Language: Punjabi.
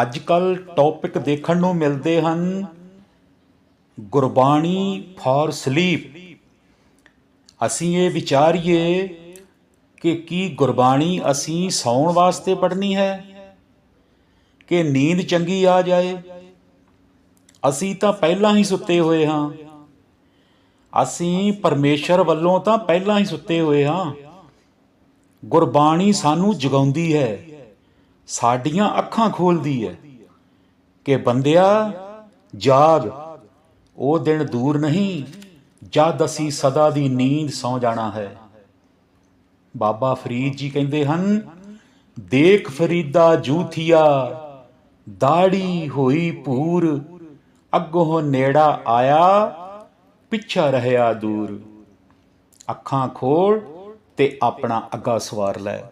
ਅੱਜ ਕੱਲ ਟੌਪਿਕ ਦੇਖਣ ਨੂੰ ਮਿਲਦੇ ਹਨ ਗੁਰਬਾਣੀ ਫॉर ਸਲੀਪ ਅਸੀਂ ਇਹ ਵਿਚਾਰੀਏ ਕਿ ਕੀ ਗੁਰਬਾਣੀ ਅਸੀਂ ਸੌਣ ਵਾਸਤੇ ਪੜ੍ਹਨੀ ਹੈ? ਕਿ ਨੀਂਦ ਚੰਗੀ ਆ ਜਾਏ? ਅਸੀਂ ਤਾਂ ਪਹਿਲਾਂ ਹੀ ਸੁੱਤੇ ਹੋਏ ਹਾਂ। ਅਸੀਂ ਪਰਮੇਸ਼ਰ ਵੱਲੋਂ ਤਾਂ ਪਹਿਲਾਂ ਹੀ ਸੁੱਤੇ ਹੋਏ ਹਾਂ। ਗੁਰਬਾਣੀ ਸਾਨੂੰ ਜਗਾਉਂਦੀ ਹੈ। ਸਾਡੀਆਂ ਅੱਖਾਂ ਖੋਲਦੀ ਹੈ ਕਿ ਬੰਦਿਆ, ਜਾਗ, ਉਹ ਦਿਨ ਦੂਰ ਨਹੀਂ ਜਦ ਅਸੀਂ ਸਦਾ ਦੀ ਨੀਂਦ ਸੌ ਜਾਣਾ ਹੈ। ਬਾਬਾ ਫਰੀਦ ਜੀ ਕਹਿੰਦੇ ਹਨ, ਦੇਖ ਫਰੀਦਾ ਜੂਥੀਆ, ਦਾੜੀ ਹੋਈ ਪੂਰ ਅੱਗੋਂ ਨੇੜਾ ਆਇਆ, ਪਿੱਛਾ ਰਹਿਆ ਦੂਰ। ਅੱਖਾਂ ਖੋਲ ਤੇ ਆਪਣਾ ਅੱਗਾ ਸਵਾਰ ਲੈ।